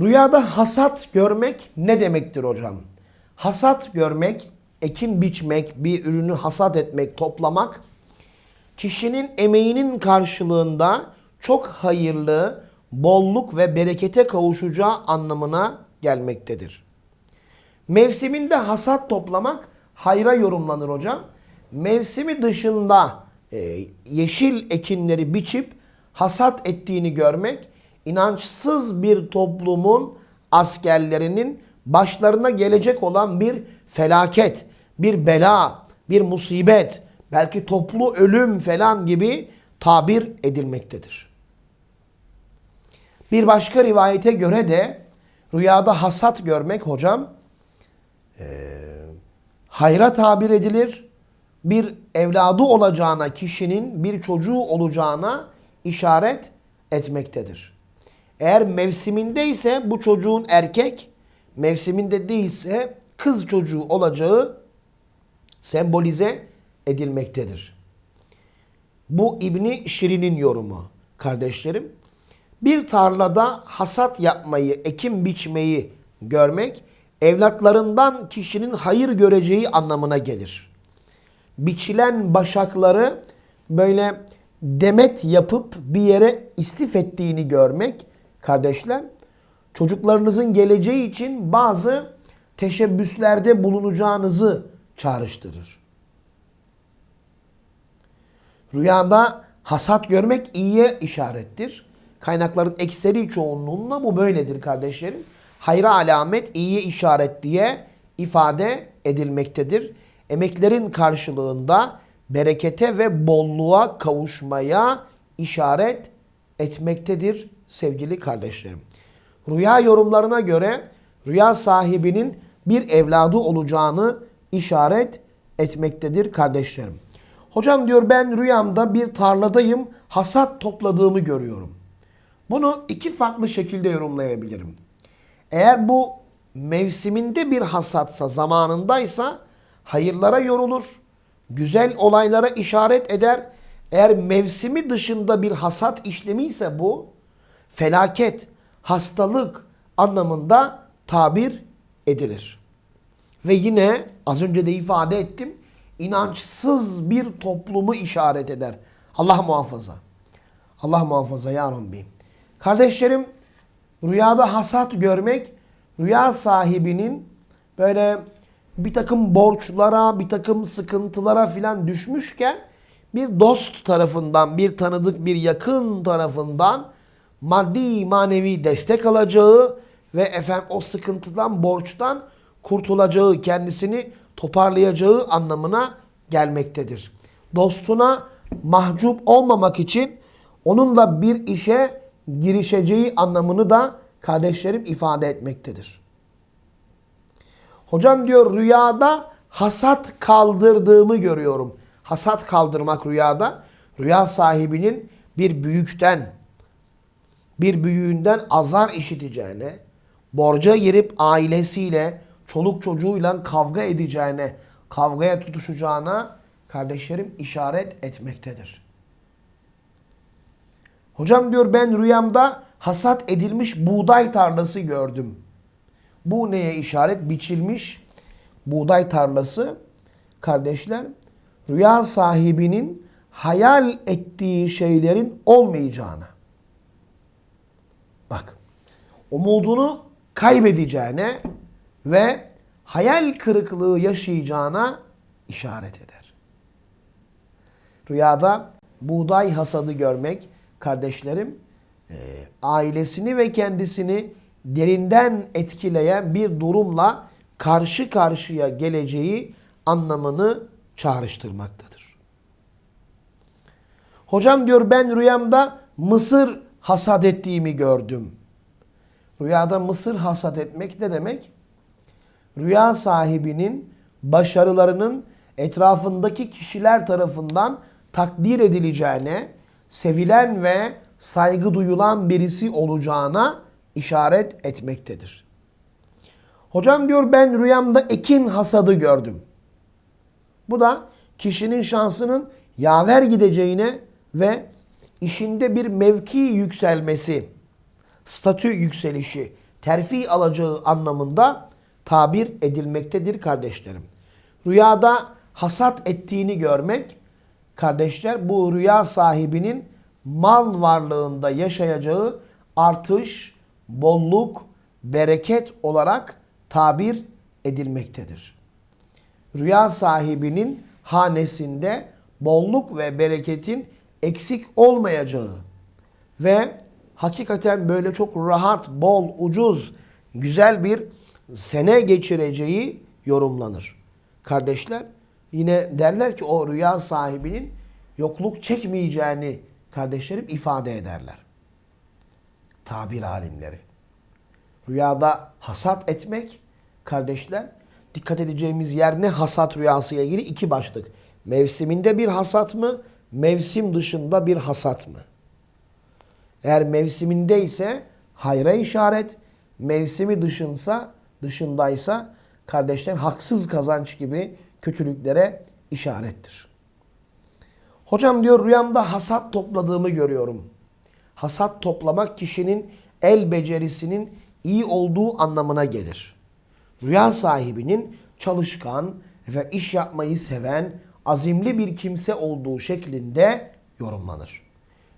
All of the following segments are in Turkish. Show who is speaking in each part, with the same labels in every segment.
Speaker 1: Rüyada hasat görmek ne demektir hocam? Hasat görmek, ekim biçmek, bir ürünü hasat etmek, toplamak kişinin emeğinin karşılığında çok hayırlı, bolluk ve berekete kavuşacağı anlamına gelmektedir. Mevsiminde hasat toplamak hayra yorumlanır hocam. Mevsimi dışında e, yeşil ekinleri biçip hasat ettiğini görmek inançsız bir toplumun askerlerinin başlarına gelecek olan bir felaket, bir bela, bir musibet, belki toplu ölüm falan gibi tabir edilmektedir. Bir başka rivayete göre de rüyada hasat görmek hocam hayra tabir edilir. Bir evladı olacağına, kişinin bir çocuğu olacağına işaret etmektedir. Eğer mevsiminde ise bu çocuğun erkek, mevsiminde değilse kız çocuğu olacağı sembolize edilmektedir. Bu İbni Şirin'in yorumu kardeşlerim. Bir tarlada hasat yapmayı, ekim biçmeyi görmek evlatlarından kişinin hayır göreceği anlamına gelir. Biçilen başakları böyle demet yapıp bir yere istif ettiğini görmek kardeşler çocuklarınızın geleceği için bazı teşebbüslerde bulunacağınızı çağrıştırır. Rüyada hasat görmek iyiye işarettir. Kaynakların ekseri çoğunluğunda bu böyledir kardeşlerim. Hayra alamet, iyiye işaret diye ifade edilmektedir. Emeklerin karşılığında berekete ve bolluğa kavuşmaya işaret etmektedir sevgili kardeşlerim. Rüya yorumlarına göre rüya sahibinin bir evladı olacağını işaret etmektedir kardeşlerim. Hocam diyor ben rüyamda bir tarladayım hasat topladığımı görüyorum. Bunu iki farklı şekilde yorumlayabilirim. Eğer bu mevsiminde bir hasatsa, zamanındaysa hayırlara yorulur, güzel olaylara işaret eder. Eğer mevsimi dışında bir hasat işlemi ise bu felaket, hastalık anlamında tabir edilir. Ve yine az önce de ifade ettim inançsız bir toplumu işaret eder. Allah muhafaza. Allah muhafaza ya Rabbi. Kardeşlerim rüyada hasat görmek rüya sahibinin böyle bir takım borçlara, bir takım sıkıntılara filan düşmüşken bir dost tarafından, bir tanıdık, bir yakın tarafından maddi manevi destek alacağı ve efendim o sıkıntıdan, borçtan kurtulacağı, kendisini toparlayacağı anlamına gelmektedir. Dostuna mahcup olmamak için onunla bir işe girişeceği anlamını da kardeşlerim ifade etmektedir. Hocam diyor rüyada hasat kaldırdığımı görüyorum. Hasat kaldırmak rüyada rüya sahibinin bir büyükten bir büyüğünden azar işiteceğine, borca girip ailesiyle, çoluk çocuğuyla kavga edeceğine, kavgaya tutuşacağına kardeşlerim işaret etmektedir. Hocam diyor ben rüyamda hasat edilmiş buğday tarlası gördüm. Bu neye işaret? Biçilmiş buğday tarlası kardeşler rüya sahibinin hayal ettiği şeylerin olmayacağına. Bak umudunu kaybedeceğine ve hayal kırıklığı yaşayacağına işaret eder. Rüyada buğday hasadı görmek kardeşlerim e, ailesini ve kendisini derinden etkileyen bir durumla karşı karşıya geleceği anlamını çağrıştırmaktadır. Hocam diyor ben rüyamda mısır hasat ettiğimi gördüm. Rüyada mısır hasat etmek ne demek? Rüya sahibinin başarılarının etrafındaki kişiler tarafından takdir edileceğine, sevilen ve saygı duyulan birisi olacağına işaret etmektedir. Hocam diyor ben rüyamda ekin hasadı gördüm. Bu da kişinin şansının yaver gideceğine ve işinde bir mevki yükselmesi, statü yükselişi, terfi alacağı anlamında tabir edilmektedir kardeşlerim. Rüyada hasat ettiğini görmek kardeşler bu rüya sahibinin mal varlığında yaşayacağı artış, bolluk, bereket olarak tabir edilmektedir. Rüya sahibinin hanesinde bolluk ve bereketin eksik olmayacağı ve hakikaten böyle çok rahat, bol, ucuz, güzel bir sene geçireceği yorumlanır. Kardeşler yine derler ki o rüya sahibinin yokluk çekmeyeceğini kardeşlerim ifade ederler. Tabir alimleri. Rüyada hasat etmek kardeşler dikkat edeceğimiz yer ne hasat rüyası ile ilgili iki başlık. Mevsiminde bir hasat mı? Mevsim dışında bir hasat mı? Eğer mevsiminde ise hayra işaret, mevsimi dışınsa, dışındaysa kardeşler haksız kazanç gibi kötülüklere işarettir. Hocam diyor rüyamda hasat topladığımı görüyorum. Hasat toplamak kişinin el becerisinin iyi olduğu anlamına gelir. Rüya sahibinin çalışkan ve iş yapmayı seven, azimli bir kimse olduğu şeklinde yorumlanır.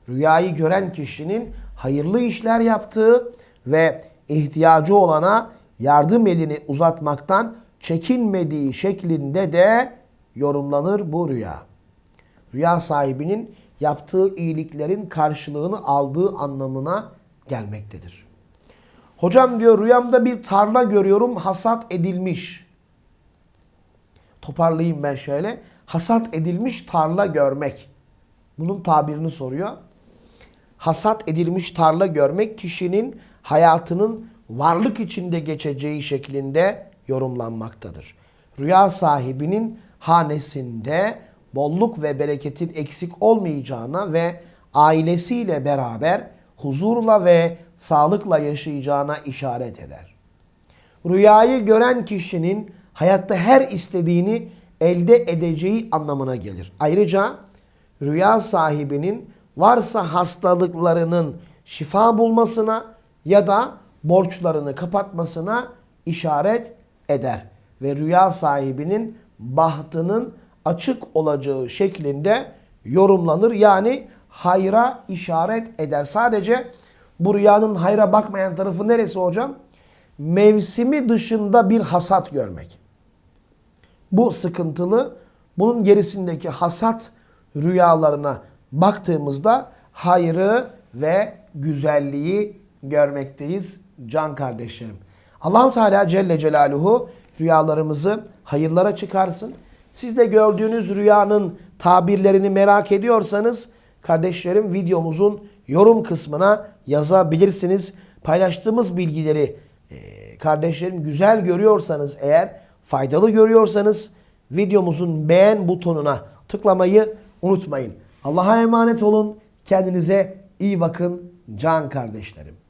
Speaker 1: Rüyayı gören kişinin hayırlı işler yaptığı ve ihtiyacı olana yardım elini uzatmaktan çekinmediği şeklinde de yorumlanır bu rüya. Rüya sahibinin yaptığı iyiliklerin karşılığını aldığı anlamına gelmektedir. Hocam diyor rüyamda bir tarla görüyorum hasat edilmiş. Toparlayayım ben şöyle. Hasat edilmiş tarla görmek. Bunun tabirini soruyor. Hasat edilmiş tarla görmek kişinin hayatının varlık içinde geçeceği şeklinde yorumlanmaktadır. Rüya sahibinin hanesinde bolluk ve bereketin eksik olmayacağına ve ailesiyle beraber huzurla ve sağlıkla yaşayacağına işaret eder. Rüyayı gören kişinin hayatta her istediğini elde edeceği anlamına gelir. Ayrıca rüya sahibinin varsa hastalıklarının şifa bulmasına ya da borçlarını kapatmasına işaret eder. Ve rüya sahibinin bahtının açık olacağı şeklinde yorumlanır. Yani hayra işaret eder. Sadece bu rüyanın hayra bakmayan tarafı neresi hocam? Mevsimi dışında bir hasat görmek. Bu sıkıntılı. Bunun gerisindeki hasat rüyalarına baktığımızda hayrı ve güzelliği görmekteyiz can kardeşlerim. Allahu Teala Celle Celaluhu rüyalarımızı hayırlara çıkarsın. Siz de gördüğünüz rüyanın tabirlerini merak ediyorsanız kardeşlerim videomuzun yorum kısmına yazabilirsiniz. Paylaştığımız bilgileri kardeşlerim güzel görüyorsanız eğer faydalı görüyorsanız videomuzun beğen butonuna tıklamayı unutmayın. Allah'a emanet olun. Kendinize iyi bakın can kardeşlerim.